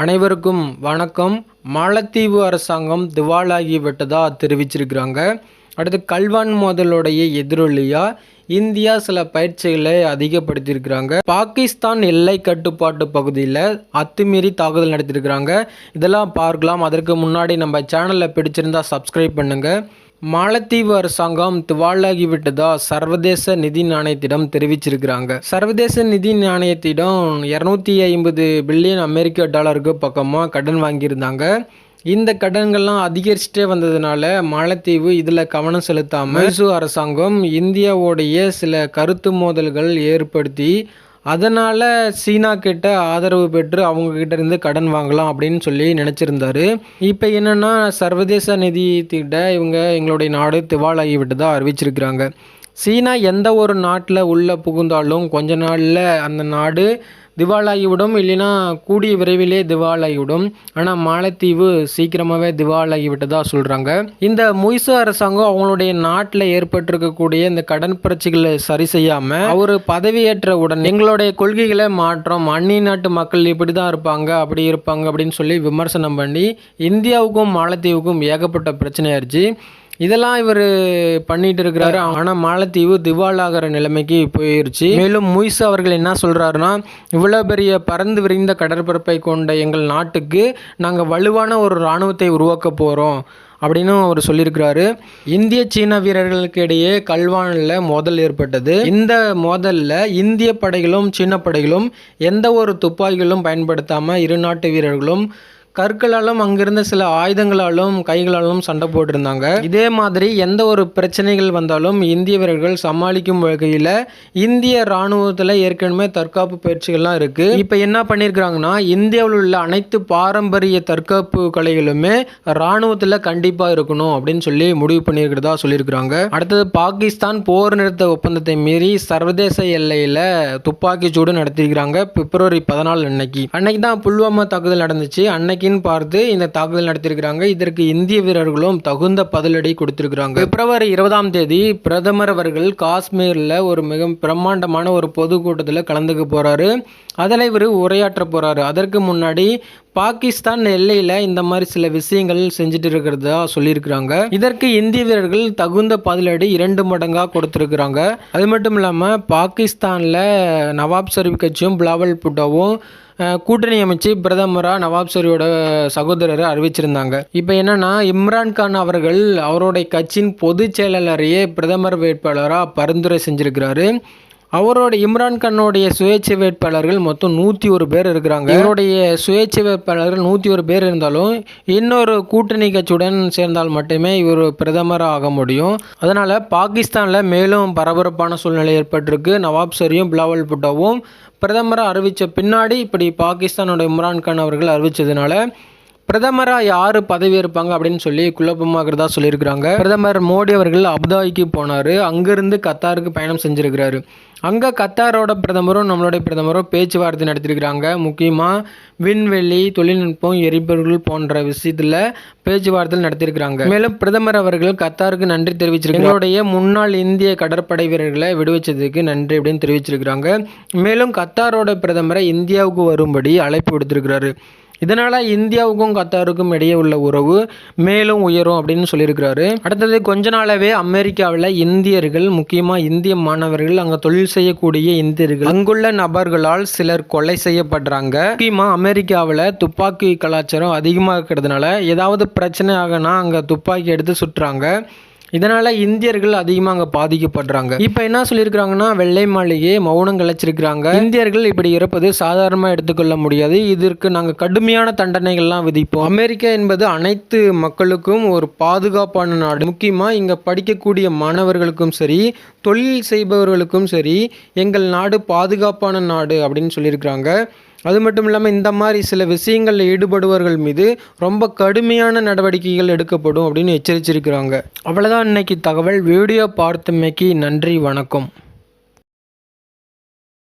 அனைவருக்கும் வணக்கம். மாலத்தீவு அரசாங்கம் திவாலாகி விட்டதாக தெரிவிச்சிருக்கிறாங்க. அடுத்து கல்வான் மோதலுடைய எதிரொலியாக இந்தியா சில பயிற்சிகளை அதிகப்படுத்தியிருக்கிறாங்க. பாகிஸ்தான் எல்லை கட்டுப்பாட்டு பகுதியில் அத்துமீறி தாக்குதல் நடத்தியிருக்கிறாங்க. இதெல்லாம் பார்க்கலாம். அதற்கு முன்னாடி நம்ம சேனலில் பிடிச்சிருந்தா சப்ஸ்கிரைப் பண்ணுங்க. மாலத்தீவு அரசாங்கம் திவாலாகி விட்டதா சர்வதேச நிதி நாணயத்திடம் தெரிவிச்சிருக்கிறாங்க. சர்வதேச நிதி நாணயத்திடம் இரநூத்தி ஐம்பது பில்லியன் அமெரிக்க டாலருக்கு பக்கமாக கடன் வாங்கியிருந்தாங்க. இந்த கடன்கள்லாம் அதிகரிச்சுட்டே வந்ததுனால மாலத்தீவு இதில் கவனம் செலுத்தாமல் மைசூர் அரசாங்கம் இந்தியாவுடைய சில கருத்து மோதல்கள் ஏற்படுத்தி அதனால் சீனா கிட்ட ஆதரவு பெற்று அவங்கக்கிட்ட இருந்து கடன் வாங்கலாம் அப்படின்னு சொல்லி நினச்சிருந்தாரு. இப்போ என்னென்னா சர்வதேச நிதியத்திட்ட இவங்க எங்களுடைய நாடு திவாலாகி தான் அறிவிச்சிருக்கிறாங்க. சீனா எந்த ஒரு நாட்டில் உள்ளே புகுந்தாலும் கொஞ்ச நாளில் அந்த நாடு திவாலாகிவிடும் இல்லைன்னா கூடிய விரைவிலே திவாலாகிவிடும். ஆனால் மாலத்தீவு சீக்கிரமாகவே திவாலாகிவிட்டதாக சொல்கிறாங்க இந்த முய்சு அரசாங்கம் அவங்களுடைய நாட்டில் ஏற்பட்டிருக்கக்கூடிய இந்த கடன் பிரச்சனைகளை சரி செய்யாமல் அவர் பதவியேற்ற உடன் எங்களுடைய கொள்கைகளை மாற்றம் அந்நிய நாட்டு மக்கள் இப்படி தான் இருப்பாங்க அப்படி இருப்பாங்க அப்படின்னு சொல்லி விமர்சனம் பண்ணி இந்தியாவுக்கும் மாலத்தீவுக்கும் ஏகப்பட்ட பிரச்சனையாயிருச்சு இதெல்லாம் இவர் பண்ணிட்டு இருக்கிறாரு ஆனால் மாலத்தீவு திவாலாகிற நிலைமைக்கு போயிருச்சு. மேலும் முய்ஸ் அவர்கள் என்ன சொல்றாருன்னா இவ்வளோ பெரிய பறந்து விரிந்த கடற்பரப்பை கொண்ட எங்கள் நாட்டுக்கு நாங்கள் வலுவான ஒரு இராணுவத்தை உருவாக்க போகிறோம் அப்படின்னு அவர் சொல்லியிருக்கிறாரு. இந்திய சீன வீரர்களுக்கு இடையே கல்வானில் மோதல் ஏற்பட்டது. இந்த மோதலில் இந்திய படைகளும் சீன படைகளும் எந்த ஒரு துப்பாக்கிகளும் பயன்படுத்தாமல் இரு நாட்டு வீரர்களும் கற்களாலும் அங்கிருந்த சில ஆயுதங்களாலும் கைகளாலும் சண்டை போட்டிருந்தாங்க. இதே மாதிரி எந்த ஒரு பிரச்சனைகள் வந்தாலும் இந்திய வீரர்கள் சமாளிக்கும் வகையில் இந்திய இராணுவத்தில் ஏற்கனவே தற்காப்பு பயிற்சிகள்லாம் இருக்குது இப்போ என்ன பண்ணியிருக்கிறாங்கன்னா இந்தியாவில் உள்ள அனைத்து பாரம்பரிய தற்காப்பு கலைகளுமே இராணுவத்தில் கண்டிப்பாக இருக்கணும் அப்படின்னு சொல்லி முடிவு பண்ணியிருக்கிறதா சொல்லியிருக்கிறாங்க. அடுத்தது பாகிஸ்தான் போர் நிறுத்த ஒப்பந்தத்தை மீறி சர்வதேச எல்லையில் துப்பாக்கி சூடு நடத்தியிருக்கிறாங்க பிப்ரவரி பதினாலு அன்னைக்கு. அன்னைக்கு தான் புல்வாமா தாக்குதல் நடந்துச்சு. அன்னைக்கு திசையின் பார்த்து இந்த தாக்குதல் நடத்தியிருக்கிறாங்க. இதற்கு இந்திய வீரர்களும் தகுந்த பதிலடி கொடுத்திருக்கிறாங்க. பிப்ரவரி இருபதாம் தேதி பிரதமர் அவர்கள் காஷ்மீரில் ஒரு மிக பிரம்மாண்டமான ஒரு பொதுக்கூட்டத்தில் கலந்துக்க போறாரு. அதில் இவர் உரையாற்ற போறாரு. அதற்கு முன்னாடி பாகிஸ்தான் எல்லையில் இந்த மாதிரி சில விஷயங்கள் செஞ்சுட்டு இருக்கிறதா சொல்லியிருக்கிறாங்க. இதற்கு இந்திய வீரர்கள் தகுந்த பதிலடி இரண்டு மடங்காக கொடுத்துருக்குறாங்க. அது மட்டும் இல்லாமல் பாகிஸ்தானில் நவாப் ஷரீப் கட்சியும் பிளாவல் புட்டோவும் கூட்டணி அமைச்சு பிரதமராக நவாப் ஷெரீஃபோட சகோதரரை அறிவிச்சிருந்தாங்க. இப்போ என்னன்னா இம்ரான்கான் அவர்கள் அவருடைய கட்சியின் பொதுச் செயலாளரையே பிரதமர் வேட்பாளராக பரிந்துரை செஞ்சிருக்கிறாரு. அவரோட இம்ரான்கானுடைய சுயேட்சை வேட்பாளர்கள் மொத்தம் நூற்றி ஒரு பேர் இருக்கிறாங்க. இவருடைய சுயேட்சை வேட்பாளர்கள் நூற்றி ஒரு பேர் இருந்தாலும் இன்னொரு கூட்டணி கட்சியுடன் சேர்ந்தால் மட்டுமே இவர் பிரதமராக ஆக முடியும். அதனால் பாகிஸ்தானில் மேலும் பரபரப்பான சூழ்நிலை ஏற்பட்டிருக்கு. நவாப் சரியும் பிலாவல் புட்டோவும் பிரதமராக அறிவித்த பின்னாடி இப்படி பாகிஸ்தானோட இம்ரான்கான் அவர்கள் அறிவித்ததுனால பிரதமராக யார் பதவி இருப்பாங்க அப்படின்னு சொல்லி குழப்பமாகிறதா சொல்லியிருக்கிறாங்க. பிரதமர் மோடி அவர்கள் அபுதாபிக்கு போனார். அங்கேருந்து கத்தாருக்கு பயணம் செஞ்சுருக்கிறாரு. அங்கே கத்தாரோட பிரதமரும் நம்மளுடைய பிரதமரும் பேச்சுவார்த்தை நடத்திருக்கிறாங்க. முக்கியமாக விண்வெளி தொழில்நுட்பம் எரிபொருள் போன்ற விஷயத்தில் பேச்சுவார்த்தை நடத்தியிருக்கிறாங்க மேலும் பிரதமர் அவர்கள் கத்தாருக்கு நன்றி தெரிவிச்சிருக்காங்க எங்களுடைய முன்னாள் இந்திய கடற்படை வீரர்களை விடுவிச்சதுக்கு நன்றி அப்படின்னு தெரிவிச்சிருக்கிறாங்க. மேலும் கத்தாரோட பிரதமரை இந்தியாவுக்கு வரும்படி அழைப்பு விடுத்திருக்கிறாரு. இதனால் இந்தியாவுக்கும் கத்தாருக்கும் இடையே உள்ள உறவு மேலும் உயரும் அப்படின்னு சொல்லியிருக்கிறாரு. அடுத்தது கொஞ்ச நாளாவே அமெரிக்காவில் இந்தியர்கள் முக்கியமாக இந்திய மாணவர்கள் அங்கே தொழில் செய்யக்கூடிய இந்தியர்கள் அங்குள்ள நபர்களால் சிலர் கொலை செய்யப்படுறாங்க. முக்கியமாக அமெரிக்காவில் துப்பாக்கி கலாச்சாரம் அதிகமாக இருக்கிறதுனால ஏதாவது பிரச்சனை ஆகனா அங்கே துப்பாக்கி எடுத்து சுட்டுறாங்க. இதனால் இந்தியர்கள் அதிகமாக அங்கே பாதிக்கப்படுறாங்க. இப்போ என்ன சொல்லியிருக்கிறாங்கன்னா வெள்ளை மாளிகையை மௌனம் கலைச்சிருக்கிறாங்க. இந்தியர்கள் இப்படி இருப்பது சாதாரணமாக எடுத்துக்கொள்ள முடியாது. இதற்கு நாங்கள் கடுமையான தண்டனைகள்லாம் விதிப்போம். அமெரிக்கா என்பது அனைத்து மக்களுக்கும் ஒரு பாதுகாப்பான நாடு. முக்கியமாக இங்கே படிக்கக்கூடிய மாணவர்களுக்கும் சரி தொழில் செய்பவர்களுக்கும் சரி எங்கள் நாடு பாதுகாப்பான நாடு அப்படின்னு சொல்லியிருக்கிறாங்க. அது மட்டும் இல்லாமல் இந்த மாதிரி சில விஷயங்களில் ஈடுபடுவர்கள் மீது ரொம்ப கடுமையான நடவடிக்கைகள் எடுக்கப்படும் அப்படின்னு எச்சரிச்சிருக்கிறாங்க. அவ்வளோதான் இன்னைக்கு தகவல். வீடியோ பார்த்தமைக்கு நன்றி வணக்கம்.